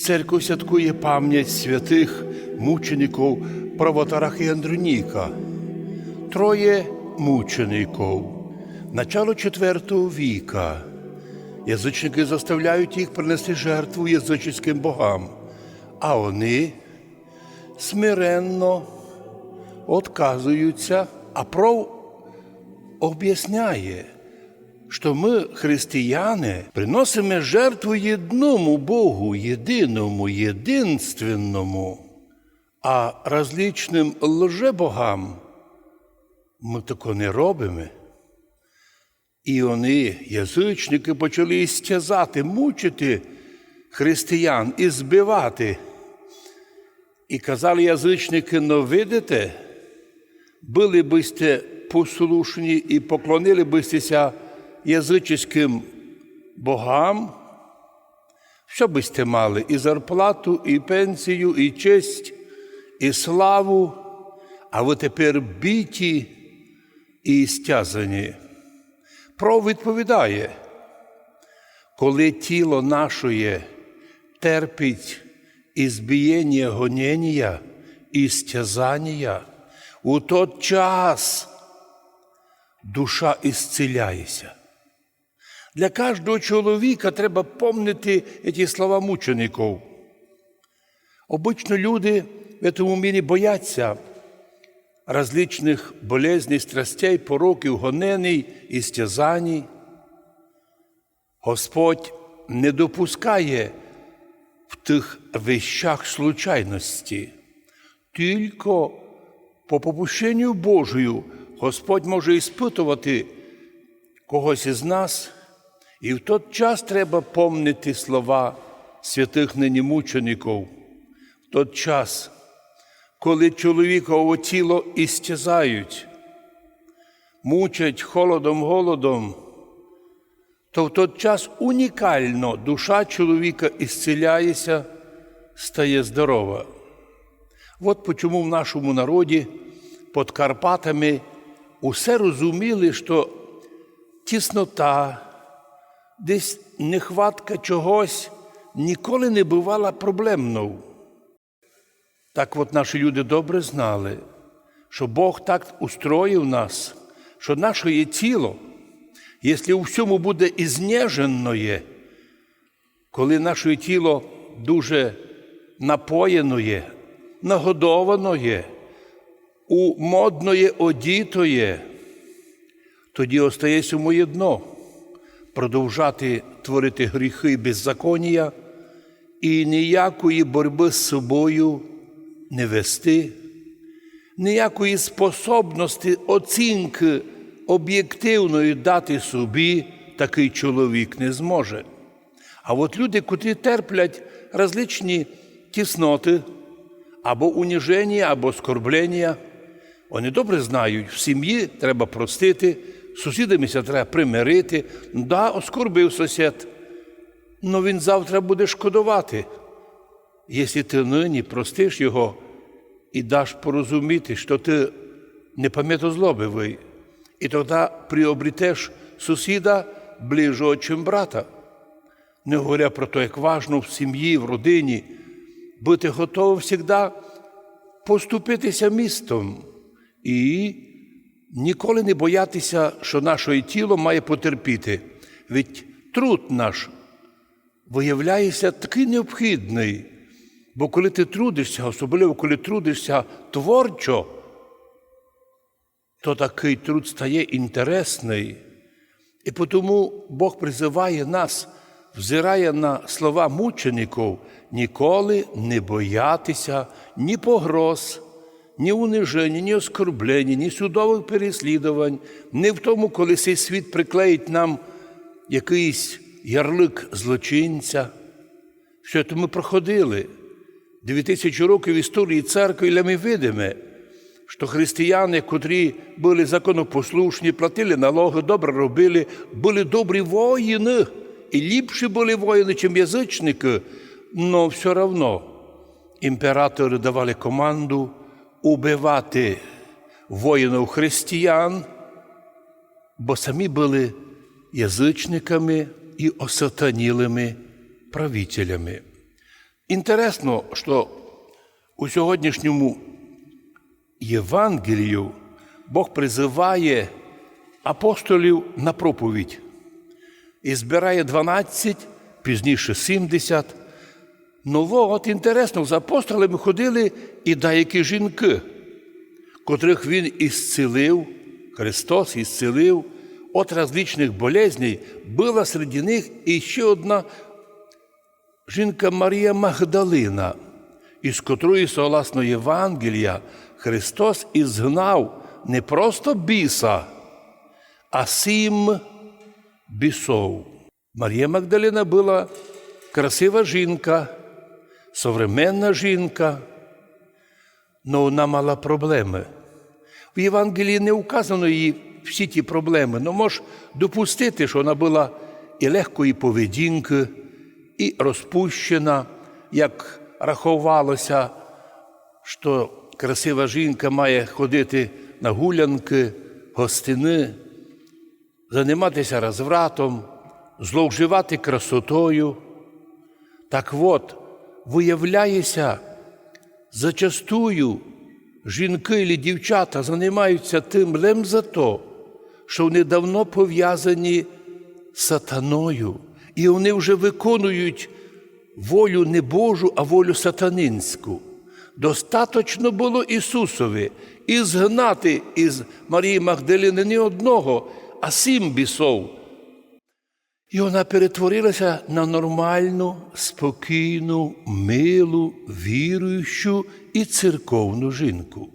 Церква святкує пам'ять святих мучеників Правотараха і Андроніка. Троє мучеників. Начало IV віка. Язичники заставляють їх принести жертву язичницьким богам, а вони смиренно отказуються, а пров об'ясняє, що ми, християни, приносимо жертву єдному Богу, єдиному, єдинственному, а различним лжебогам ми тако не робимо. І вони, язичники, почали стязати, мучити християн і збивати. І казали язичники, ну видите, були бисте послушні і поклонили бистеся язичським богам, що бисте мали і зарплату, і пенсію, і честь, і славу, а ви тепер біті і стязані. Про відповідає, коли тіло нашої терпить ізбієння гонення і стязання, у той час душа ісціляється. Для кожного чоловіка треба помнити ці слова мучеників. Обично люди в цьому мірі бояться различних болезней, страстей, пороків, гонений і стязаний. Господь не допускає в тих вещах случайності. Тільки по попущенню Божою Господь може іспитувати когось із нас, і в той час треба помнити слова святих нині мучеників. В той час, коли чоловікове тіло істязають, мучать холодом, голодом, то в той час унікально душа чоловіка ісціляється, стає здорова. От чому в нашому народі під Карпатами усе розуміли, що тіснота, десь нехватка чогось ніколи не бувала проблемною. Так от наші люди добре знали, що Бог так устроїв нас, що наше тіло, якщо у всьому буде ізнеженоє, коли наше тіло дуже напоєноє, нагодоване, у модної одітоє, тоді остається моє дно продовжати творити гріхи і беззаконня і ніякої боротьби з собою не вести, ніякої способності оцінки об'єктивної дати собі такий чоловік не зможе. А от люди, котрі терплять различні тісноти, або уніження, або скорблення, вони добре знають, в сім'ї треба простити, з сусідами треба примирити. Да, оскорбив сусід, але він завтра буде шкодувати. Якщо ти нині простиш його і даш порозуміти, що ти не пам'ятозлобивий, і тоді приобретеш сусіда ближчого, чим брата. Не говоря про те, як важно в сім'ї, в родині бути готовим завжди поступитися містом і ніколи не боятися, що наше тіло має потерпіти. Ведь труд наш виявляється такий необхідний. Бо коли ти трудишся, особливо коли трудишся творчо, то такий труд стає інтересний. І тому Бог призиває нас, взирає на слова мучеників, ніколи не боятися ні погроз, ні униження, ні оскорблення, ні судових переслідувань, ні в тому, коли цей світ приклеїть нам якийсь ярлик злочинця. Що це ми проходили. Дві тисячі років історії церкви, і ми видимо, що християни, котрі були законопослушні, платили налоги, добре робили, були добрі воїни, і ліпші були воїни, ніж язичники, але все одно імператори давали команду убивати воїнів християн, бо самі були язичниками і осатанілими правителями. Інтересно, що у сьогоднішньому Євангелію Бог призиває апостолів на проповідь і збирає 12, пізніше 70. Ну, от інтересно, з апостолами ходили і деякі жінки, котрих Він ісцелив, Христос ісцелив от различних болезней, була серед них і ще одна жінка Марія Магдалина, із котрої, согласно Євангелія, Христос ізгнав не просто біса, а сім бісов. Марія Магдалина була красива жінка, современна жінка, але вона мала проблеми. В Євангелії не указано її всі ті проблеми, але можеш допустити, що вона була і легкої поведінки, і розпущена, як рахувалося, що красива жінка має ходити на гулянки, гостини, займатися розвратом, зловживати красотою. Так от, виявляється, зачастую жінки і дівчата займаються тим за то, що вони давно пов'язані сатаною, і вони вже виконують волю не Божу, а волю сатанинську. Достаточно було Ісусові і згнати із Марії Магдалини не одного, а сім бісов. І вона перетворилася на нормальну, спокійну, милу, віруючу і церковну жінку.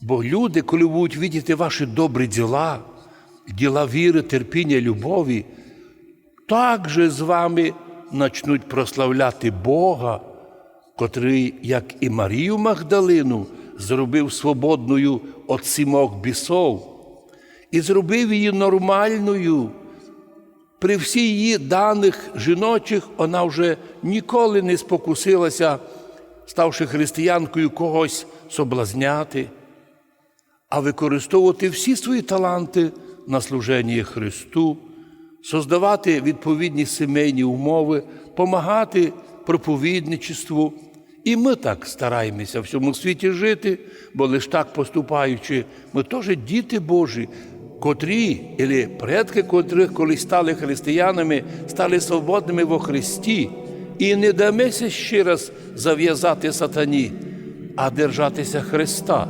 Бо люди, коли будуть видіти ваші добрі діла, діла віри, терпіння, любові, так же з вами почнуть прославляти Бога, котрий, як і Марію Магдалину, зробив свободною від сімок бісов і зробив її нормальною. При всій її даних жіночих вона вже ніколи не спокусилася, ставши християнкою когось соблазняти, а використовувати всі свої таланти на служення Христу, создавати відповідні сімейні умови, помагати проповідничеству. І ми так стараємося в цьому світі жити, бо лише так поступаючи, ми теж діти Божі, котрі, або предки котрих, коли стали християнами, стали свободними во Христі, і не дамося ще раз зав'язати сатані, а держатися Христа,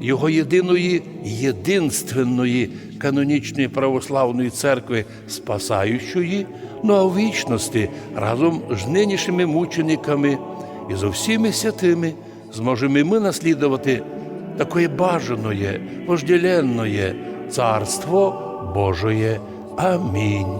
Його єдиної, єдинственної канонічної православної церкви, спасаючої, ну а в вічності разом з нинішніми мучениками і з всіми святими зможемо ми наслідувати такое бажаное, вожделенное Царство Божие. Амінь.